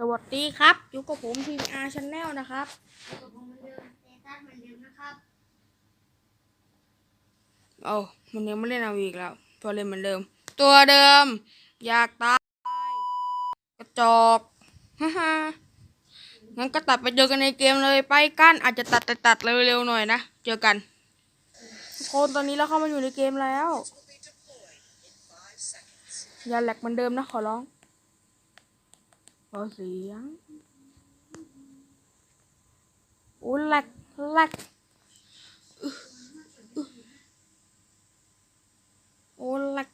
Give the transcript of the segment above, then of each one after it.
สวัสดีครับอยู่กับผมทีมอาร์ชแนลนะครับอยู่กับผมเหมือนเดิมเตตัสเหมือนเดิมนะครับโอ้มันยังไม่เล่นเอาอีกแล้ว ตัวเล่นเหมือนเดิม ตัวเดิม อยากตายกระจอกฮ่าฮ่างั้นก็ตัดไปเจอกันในเกมเลยไปกันอาจจะตัดแต่ตัดเร็วๆหน่อยนะเจอกันทุกคนตอนนี้เราเข้ามาอยู่ในเกมแล้ว อย่าแหลกเหมือนเดิมนะขอร้อง ขอเสียงโอ้แหลกแหลกโอ้หลัก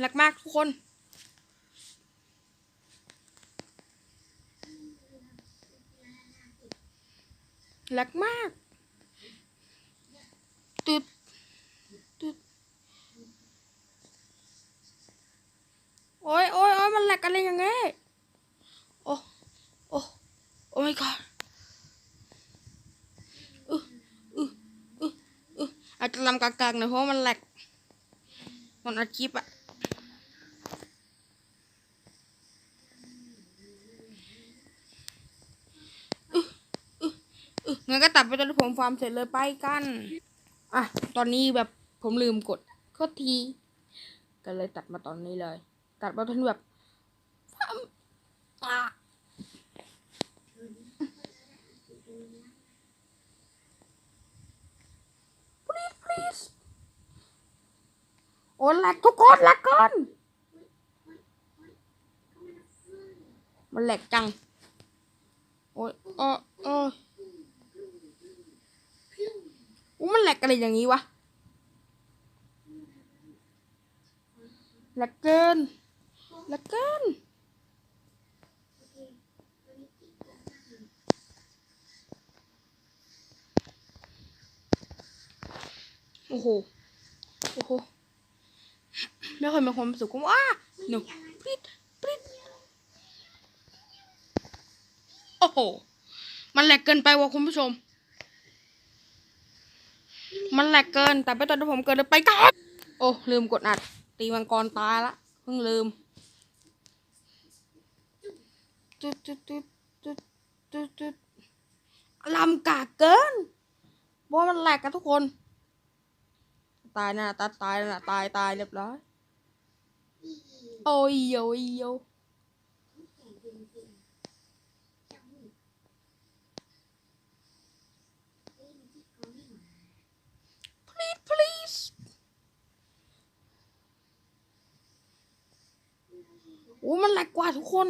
หลักมากทุกคนหลักมากตุดตุดโอ้ยโอ้ยโอ้ยมันหลักอะไรอย่างเงี้ย my god อืออืออืออืออาจจะลำกากๆหน่อยเพราะมันแหลกตอนอัดคลิปอะอึ๊ะอึ๊ะอึ๊ะงั้นก็ตัดไปตอนที่ผมฟาร์มเสร็จเลยไปกัน อะ ตอนนี้แบบผมลืมกดโทษที ก็เลยตัดมาตอนนี้เลย ตัดมาตอนแบบฟาร์มอะ please please โอ้หลกทุกคนแหลกเกินมันแหลกจัง โอ้ยเออเออโอ้มันแหลกอะไรอย่างนี้วะแหลกเกินแหลกเกิน โอ้โห โอ้โห ไม่เคยมีความสุขว่าหนูปริดปริดโอ้โห มันแหลกเกินไปว่ะคุณผู้ชม มันแหลกเกิน แต่ไปตอนที่ผมเกิดไปก่อนโอ้ ลืมกดอัด ตีมังกรตายละ เพิ่งลืมจุดจุดจุดจุดจุดจุดลำกากเกินเพราะว่ามันแหลกกันทุกคน ตายนะตาตายนะตายตายเรียบร้อย โอ้ยโอ้ยโย please please โอ้มันแหลกกว่าทุกคน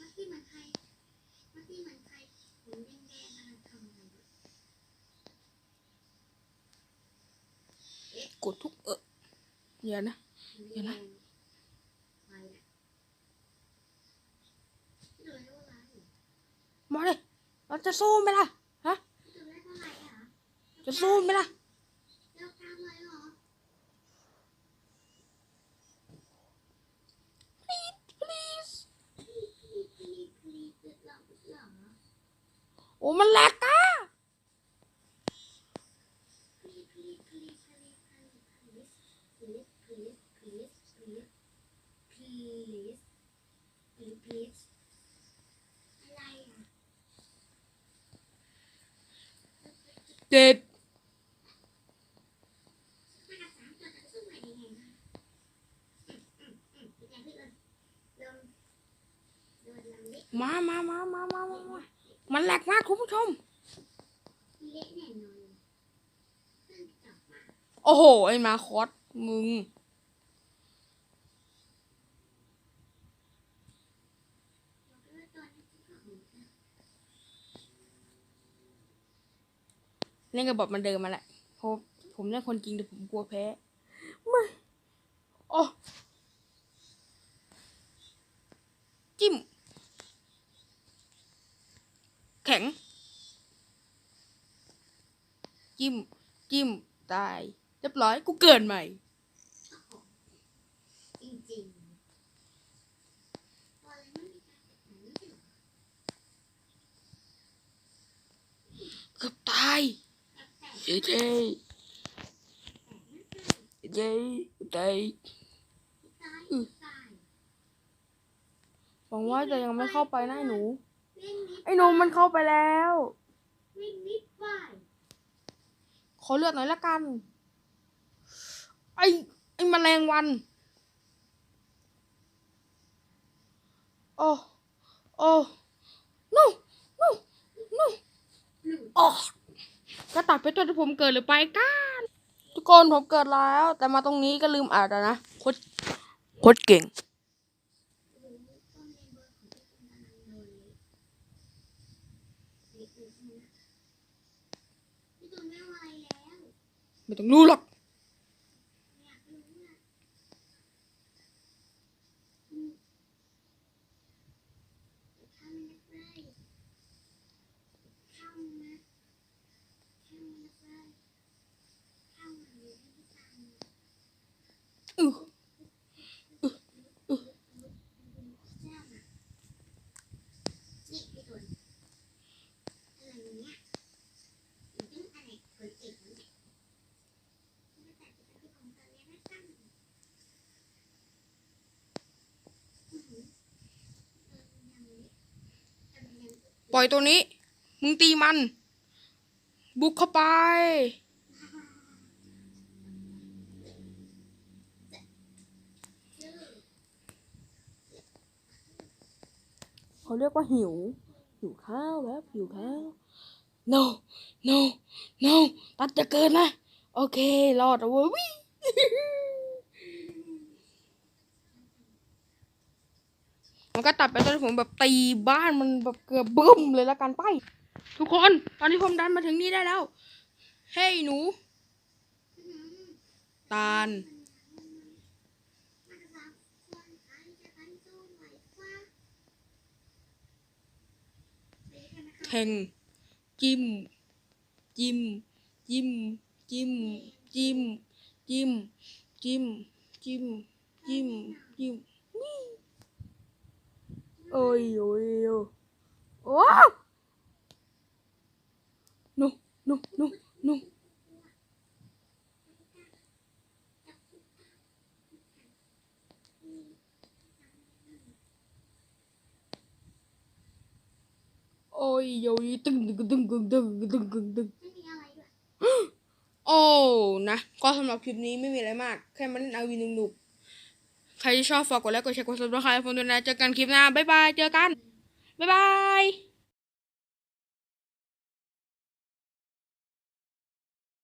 มัตตี้เหมือนใครมัตตี้เหมือนใครผมแดงๆอะไรทำอะไรวะ กดทุกเออเยอะนะเยอะนะมาเลยเราจะสู้ไหมล่ะ ฮะ จะสู้ไหมล่ะ เลิกตามเลยเหรอ please please พี่พี่พี่พี่เหรอเหรอ โอ้มันแหลกอะ พี่พี่พี่พี่พี่พี่ please please please please please please อะไรอะ เจ็ด มากับสามตัวจะสู้ไหวยังไงนะอืมอืมอืมพี่แกพี่เอิญโดนโดน ลำเล็กมามามามามามามามันแหลกมากคุณผู้ชมเละแน่นอนเพิ่งจับมาโอ้โห ไอ้มาคอสมึง บอกเลยว่าตอนนี้ที่เขาของเธอ เล่นกับบอทมันเดิมมาแหละเพราะผมเล่นคนจริงแต่ผมกลัวแพ้ไม่โอ้จิ้ม แข็ง จิ้ม จิ้ม ตาย เรียบร้อย กูเกินใหม่ จริงๆตอนนี้ไม่มีการแข่งขันไม่ใช่เหรอเกือบตาย แต่แต่เจ๊เย้ใจซ้ายซ้ายหวังว่าจะยังไม่เข้าไปนะไอ้หนู ไอ้หนูมันเข้าไปแล้วขอเลือดหน่อยละกัน ไอ้ไอ้แมลงวัน โอ้โอ้ no no no หนึ่ออก ก็ตัดไปตัวที่ผมเกิดหรือไปกันทุกคนผมเกิดแล้ว แต่มาตรงนี้ก็ลืมอ่านแล้วนะโคตรโคตรเก่งโอ้โหต้นเมมเปล่อยตัวนี้ มึงตีมัน บุกเข้าไป เขาเรียกว่าหิว หิวข้าวแบบหิวข้าว no no no ตัดจะเกินนะ โอเค รอดแล้วเว้ยวิมันก็ตัดไปตอนผมแบบตีบ้านมันแบบเกือบบึ้มเลยละกันไป ทุกคน ตอนนี้ผมดันมาถึงนี่ได้แล้ว เฮ้ยหนูอื้อหือตาล มันรักคนไทยจะกันสู้ไหวกว่าเบกันนะคะแทงจิ้มจิ้มจิ้มจิ้มจิ้ม จิ้ม จิ้ม จิ้ม จิ้ม จิ้มนี่โอ้ ยโยยว้าวนุนุนุนุโอ้ยโอ้ยตึงตึงตึงตึงตึงตึงตึงตึงไม่มีอะไรด้วยโอ้นะก็สำหรับคลิปนี้ไม่มีอะไรมาก แค่มาเล่นอาวีหนุกๆใครที่ชอบฝากกดไลค์กดแชร์กดซับสไครต์ผมด้วยนะเจอกันคลิปหน้าบ๊ายบายเจอกันบ๊ายบาย